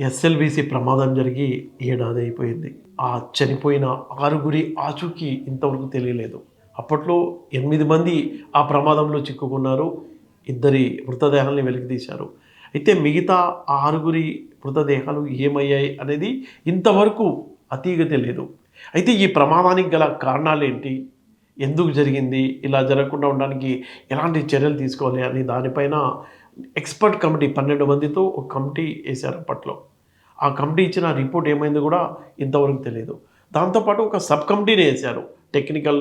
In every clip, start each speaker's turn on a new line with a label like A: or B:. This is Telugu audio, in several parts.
A: ఎస్ఎల్బిసి ప్రమాదం జరిగి ఏడాది అయిపోయింది. ఆ చనిపోయిన ఆరుగురి ఆచూకీ ఇంతవరకు తెలియలేదు. అప్పట్లో ఎనిమిది మంది ఆ ప్రమాదంలో చిక్కుకున్నారు. ఇద్దరి మృతదేహాల్ని వెలికితీశారు. అయితే మిగతా ఆరుగురి మృతదేహాలు ఏమయ్యాయి అనేది ఇంతవరకు అతీగ తెలియదు అయితే ఈ ప్రమాదానికి గల కారణాలు ఏంటి? ఎందుకు జరిగింది? ఇలా జరగకుండా ఉండడానికి ఎలాంటి చర్యలు తీసుకోవాలి? అని దానిపైన ఎక్స్పర్ట్ కమిటీ పన్నెండు మందితో ఒక కమిటీ వేశారు అప్పట్లో. ఆ కమిటీ ఇచ్చిన రిపోర్ట్ ఏమైంది కూడా ఇంతవరకు తెలియదు దాంతోపాటు ఒక సబ్ కమిటీని వేశారు టెక్నికల్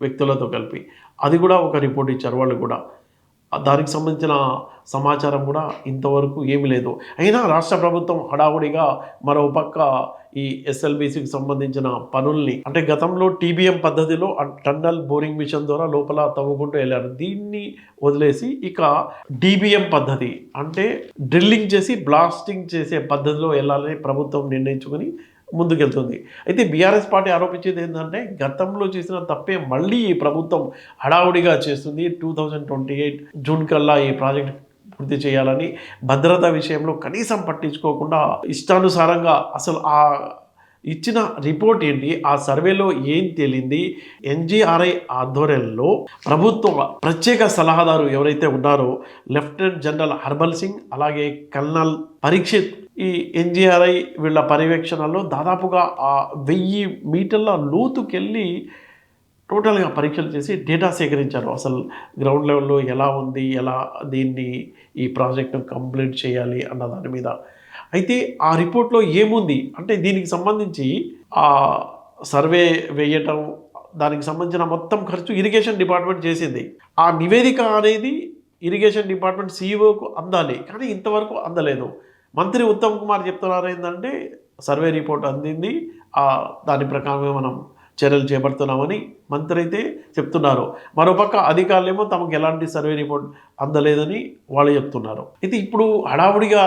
A: వ్యక్తులతో కలిపి. అది కూడా ఒక రిపోర్ట్ ఇచ్చారు వాళ్ళు కూడా. దానికి సంబంధించిన సమాచారం కూడా ఇంతవరకు ఏమీ లేదు. అయినా రాష్ట్ర ప్రభుత్వం హడావుడిగా మరో పక్క ఈ ఎస్ఎల్బిసికి సంబంధించిన పనుల్ని అంటే గతంలో టీబీఎం పద్ధతిలో టన్నల్ బోరింగ్ మిషన్ ద్వారా లోపల తవ్వుకుంటూ వెళ్ళారు. దీన్ని వదిలేసి ఇక డీబీఎం పద్ధతి అంటే డ్రిల్లింగ్ చేసి బ్లాస్టింగ్ చేసే పద్ధతిలో వెళ్ళాలని ప్రభుత్వం నిర్ణయించుకొని ముందుకెళ్తుంది. అయితే బీఆర్ఎస్ పార్టీ ఆరోపించేది ఏంటంటే గతంలో చేసిన తప్పే మళ్ళీ ఈ ప్రభుత్వం హడావుడిగా చేస్తుంది. Two thousand twenty eight June కల్లా ఈ ప్రాజెక్ట్ పూర్తి చేయాలని భద్రత విషయంలో కనీసం పట్టించుకోకుండా ఇష్టానుసారంగా అసలు ఆ ఇచ్చిన రిపోర్ట్ ఏంటి ఆ సర్వేలో ఏం తేలింది ఎన్జిఆర్ఐ ఆధ్వర్యంలో ప్రభుత్వ ప్రత్యేక సలహాదారు ఎవరైతే ఉన్నారో లెఫ్టినెంట్ జనరల్ హర్బల్ సింగ్ అలాగే కల్నల్ పరీక్షిత్ ఈ ఎన్జిఆర్ఐ వీళ్ళ పర్యవేక్షణలో దాదాపుగా ఆ వెయ్యి మీటర్ల లోతుకెళ్ళి టోటల్గా పరీక్షలు చేసి డేటా సేకరించారు. అసలు గ్రౌండ్ లెవెల్లో ఎలా ఉంది? ఎలా దీన్ని ఈ ప్రాజెక్ట్ను కంప్లీట్ చేయాలి అన్న దాని మీద. అయితే ఆ రిపోర్ట్లో ఏముంది? అంటే దీనికి సంబంధించి ఆ సర్వే వేయటం దానికి సంబంధించిన మొత్తం ఖర్చు ఇరిగేషన్ డిపార్ట్మెంట్ చేసింది. ఆ నివేదిక అనేది ఇరిగేషన్ డిపార్ట్మెంట్ సీఈఓకు అందాలి. కానీ ఇంతవరకు అందలేదు. మంత్రి ఉత్తమ్ కుమార్ చెప్తున్నారు ఏంటంటే సర్వే రిపోర్ట్ అందింది దాని ప్రకారమే మనం చర్యలు చేపడుతున్నామని మంత్రి అయితే చెప్తున్నారు. మరోపక్క అధికారులేమో తమకు ఎలాంటి సర్వే రిపోర్ట్ అందలేదని వాళ్ళు చెప్తున్నారు. అయితే ఇప్పుడు హడావుడిగా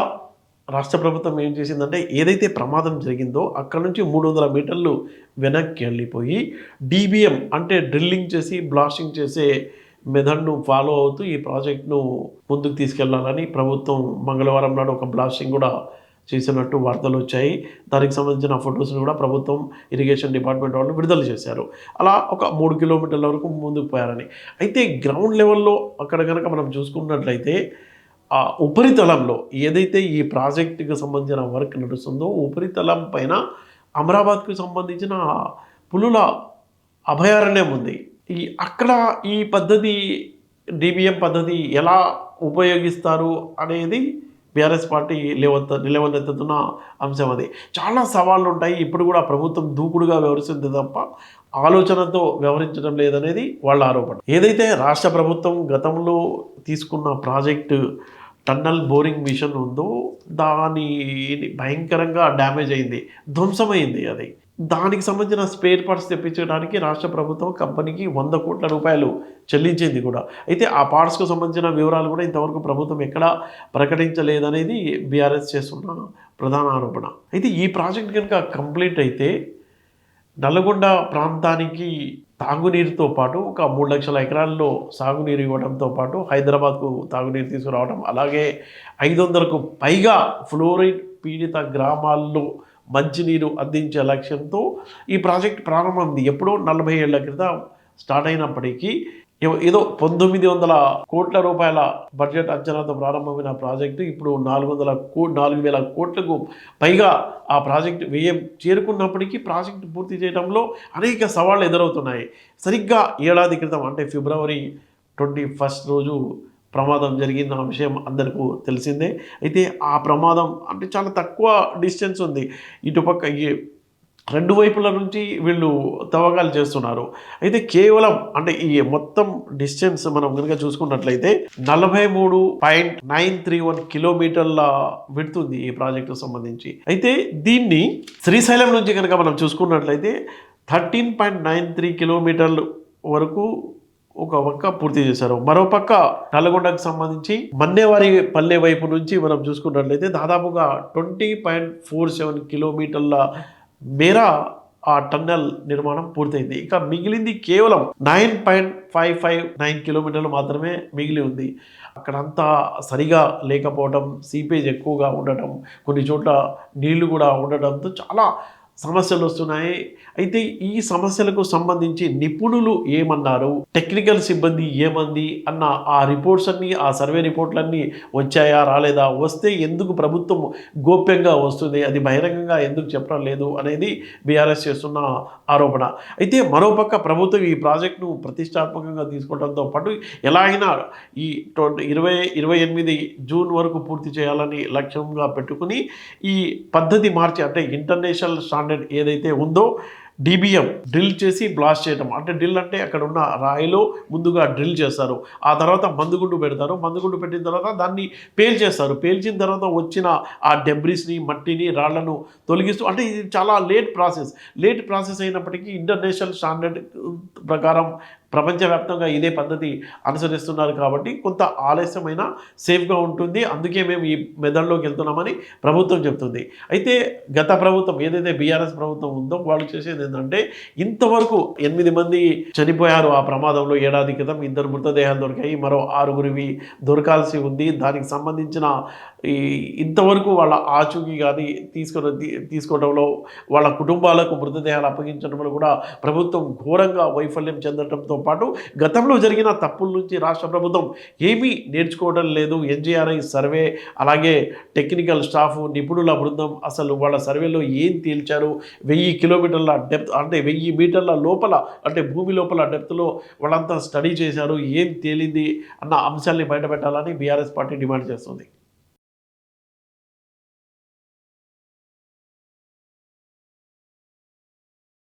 A: రాష్ట్ర ప్రభుత్వం ఏం చేసిందంటే ఏదైతే ప్రమాదం జరిగిందో అక్కడ నుంచి మూడు వందల మీటర్లు వెనక్కి వెళ్ళిపోయి డీబీఎం అంటే డ్రిల్లింగ్ చేసి బ్లాస్టింగ్ చేసే మెథడ్ను ఫాలో అవుతూ ఈ ప్రాజెక్ట్ను ముందుకు తీసుకెళ్ళాలని ప్రభుత్వం మంగళవారం నాడు ఒక బ్లాస్టింగ్ కూడా చేసినట్టు వార్తలు వచ్చాయి. దానికి సంబంధించిన ఫొటోస్ని కూడా ప్రభుత్వం ఇరిగేషన్ డిపార్ట్మెంట్ వాళ్ళు విడుదల చేశారు. అలా ఒక మూడు కిలోమీటర్ల వరకు ముందుకు పోయారని. అయితే గ్రౌండ్ లెవెల్లో అక్కడ కనుక మనం చూసుకున్నట్లయితే ఆ ఉపరితలంలో ఏదైతే ఈ ప్రాజెక్టుకు సంబంధించిన వర్క్ నడుస్తుందో ఉపరితలం పైన అమరాబాద్కు సంబంధించిన పులుల అభయారణ్యం ఉంది. ఈ అక్కడ ఈ పద్ధతి డిబిఎం పద్ధతి ఎలా ఉపయోగిస్తారు అనేది బీఆర్ఎస్ పార్టీ లేవత నిలవనెత్తుతున్న అంశం అది. చాలా సవాళ్ళు ఉంటాయి ఇప్పుడు కూడా ప్రభుత్వం దూకుడుగా వ్యవహరిస్తుంది తప్ప ఆలోచనతో వ్యవహరించడం లేదనేది వాళ్ళ ఆరోపణ. ఏదైతే రాష్ట్ర ప్రభుత్వం గతంలో తీసుకున్న ప్రాజెక్టు టన్నల్ బోరింగ్ మిషన్ ఉందో దాని భయంకరంగా డ్యామేజ్ అయింది. ధ్వంసమైంది అది. దానికి సంబంధించిన స్పేర్ పార్ట్స్ తెప్పించడానికి రాష్ట్ర ప్రభుత్వం కంపెనీకి వంద కోట్ల రూపాయలు చెల్లించింది కూడా. అయితే ఆ పార్ట్స్కు సంబంధించిన వివరాలు కూడా ఇంతవరకు ప్రభుత్వం ఎక్కడా ప్రకటించలేదనేది బీఆర్ఎస్ చేస్తున్న ప్రధాన ఆరోపణ. అయితే ఈ ప్రాజెక్ట్ కనుక కంప్లీట్ అయితే నల్గొండ ప్రాంతానికి తాగునీరుతో పాటు ఒక మూడు లక్షల ఎకరాల్లో సాగునీరు ఇవ్వడంతో పాటు హైదరాబాద్కు తాగునీరు తీసుకురావడం అలాగే ఐదు వందలకు పైగా ఫ్లోరైడ్ పీడిత గ్రామాల్లో మంచినీరు అందించే లక్ష్యంతో ఈ ప్రాజెక్ట్ ప్రారంభమైంది. ఎప్పుడో నలభై ఏళ్ళ క్రితం స్టార్ట్ అయినప్పటికీ ఏవో- ఏదో పంతొమ్మిది వందల కోట్ల రూపాయల బడ్జెట్ అంచనాతో ప్రారంభమైన ప్రాజెక్టు ఇప్పుడు నాలుగు వందల కో నాలుగు వేల కోట్లకు పైగా ఆ ప్రాజెక్టు వ్యయం చేరుకున్నప్పటికీ ప్రాజెక్టు పూర్తి చేయడంలో అనేక సవాళ్ళు ఎదురవుతున్నాయి. సరిగ్గా ఏడాది క్రితం అంటే ఫిబ్రవరి ట్వంటీ ఫస్ట్ రోజు ప్రమాదం జరిగిన విషయం అందరికీ తెలిసిందే. అయితే ఆ ప్రమాదం అంటే చాలా తక్కువ డిస్టెన్స్ ఉంది. ఇటుపక్క ఈ రెండు వైపుల నుంచి వీళ్ళు తవ్వకాలు చేస్తున్నారు. అయితే కేవలం అంటే ఈ మొత్తం డిస్టెన్స్ మనం కనుక చూసుకున్నట్లయితే నలభై మూడు పాయింట్ నైన్ త్రీ వన్ కిలోమీటర్ల విడుతుంది ఈ ప్రాజెక్టు సంబంధించి. అయితే దీన్ని శ్రీశైలం నుంచి కనుక మనం చూసుకున్నట్లయితే థర్టీన్ పాయింట్ నైన్ త్రీ కిలోమీటర్లు వరకు ఒక పక్క పూర్తి చేశారు. మరో పక్క నల్గొండకు సంబంధించి మన్నేవారి పల్లె వైపు నుంచి మనం చూసుకున్నట్లయితే దాదాపుగా ట్వంటీ పాయింట్ ఫోర్ సెవెన్ కిలోమీటర్ల మేర ఆ టన్నెల్ నిర్మాణం పూర్తయింది. ఇక మిగిలింది కేవలం nine point five five nine కిలోమీటర్లు మాత్రమే మిగిలి ఉంది. అక్కడంతా సరిగా లేకపోవడం సీపేజ్ ఎక్కువగా ఉండటం కొన్ని చోట్ల నీళ్ళు కూడా ఉండటంతో చాలా సమస్యలు వస్తున్నాయి. అయితే ఈ సమస్యలకు సంబంధించి నిపుణులు ఏమన్నారు? టెక్నికల్ సిబ్బంది ఏమంది? అన్న ఆ రిపోర్ట్స్ అన్నీ ఆ సర్వే రిపోర్ట్లన్నీ వచ్చాయా రాలేదా? వస్తే ఎందుకు ప్రభుత్వం గోప్యంగా వస్తుంది? అది బహిరంగంగా ఎందుకు చెప్పడం లేదు అనేది బీఆర్ఎస్ చేస్తున్న ఆరోపణ. అయితే మరోపక్క ప్రభుత్వం ఈ ప్రాజెక్టును ప్రతిష్టాత్మకంగా తీసుకోవడంతో పాటు ఎలా అయినా ఈ ట్వంటీ ఇరవై ఇరవై ఎనిమిది జూన్ వరకు పూర్తి చేయాలని లక్ష్యంగా పెట్టుకుని ఈ పద్ధతి మార్చి అంటే ఇంటర్నేషనల్ స్టాండర్డ్ ఏదైతే ఉందో డిబిఎం డ్రిల్ చేసి బ్లాస్ట్ చేయడం అంటే డ్రిల్ అంటే అక్కడ ఉన్న రాయిలో ముందుగా డ్రిల్ చేస్తారు. ఆ తర్వాత మందుగుండు పెడతారు. మందుగుండు పెట్టిన తర్వాత దాన్ని పేల్చేస్తారు పేల్చిన తర్వాత వచ్చిన ఆ డెబ్రిస్ని మట్టిని రాళ్ళను తొలగిస్తూ అంటే ఇది చాలా లేట్ ప్రాసెస్ లేట్ ప్రాసెస్ అయినప్పటికీ ఇంటర్నేషనల్ స్టాండర్డ్ ప్రకారం ప్రపంచవ్యాప్తంగా ఇదే పద్ధతి అనుసరిస్తున్నారు కాబట్టి కొంత ఆలస్యమైన సేఫ్గా ఉంటుంది. అందుకే మేము ఈ మెదడులోకి వెళ్తున్నామని ప్రభుత్వం చెప్తుంది. అయితే గత ప్రభుత్వం ఏదైతే బీఆర్ఎస్ ప్రభుత్వం ఉందో వాళ్ళు చేసేది ఏంటంటే ఇంతవరకు ఎనిమిది మంది చనిపోయారు ఆ ప్రమాదంలో. ఏడాది క్రితం ఇద్దరు మృతదేహాలు దొరికాయి మరో ఆరుగురివి దొరకాల్సి ఉంది. దానికి సంబంధించిన ఈ ఇంతవరకు వాళ్ళ ఆచూకీ కానీ తీసుకుని తీసుకోవడంలో వాళ్ళ కుటుంబాలకు మృతదేహాలు అప్పగించడంలో కూడా ప్రభుత్వం ఘోరంగా వైఫల్యం చెందడంతో పాటు గతంలో జరిగిన తప్పుల నుంచి రాష్ట్ర ప్రభుత్వం ఏమీ నేర్చుకోవడం లేదు. ఎన్జీఆర్ఐ సర్వే అలాగే టెక్నికల్ స్టాఫ్ నిపుణుల బృందం అసలు వాళ్ళ సర్వేలో ఏం తేల్చారు? వెయ్యి కిలోమీటర్ల డెప్త్ అంటే వెయ్యి మీటర్ల లోపల అంటే భూమి లోపల డెప్త్లో వాళ్ళంతా స్టడీ చేశారు. ఏం తేలింది అన్న అంశాల్ని బయటపెట్టాలని బీఆర్ఎస్ పార్టీ డిమాండ్ చేస్తుంది.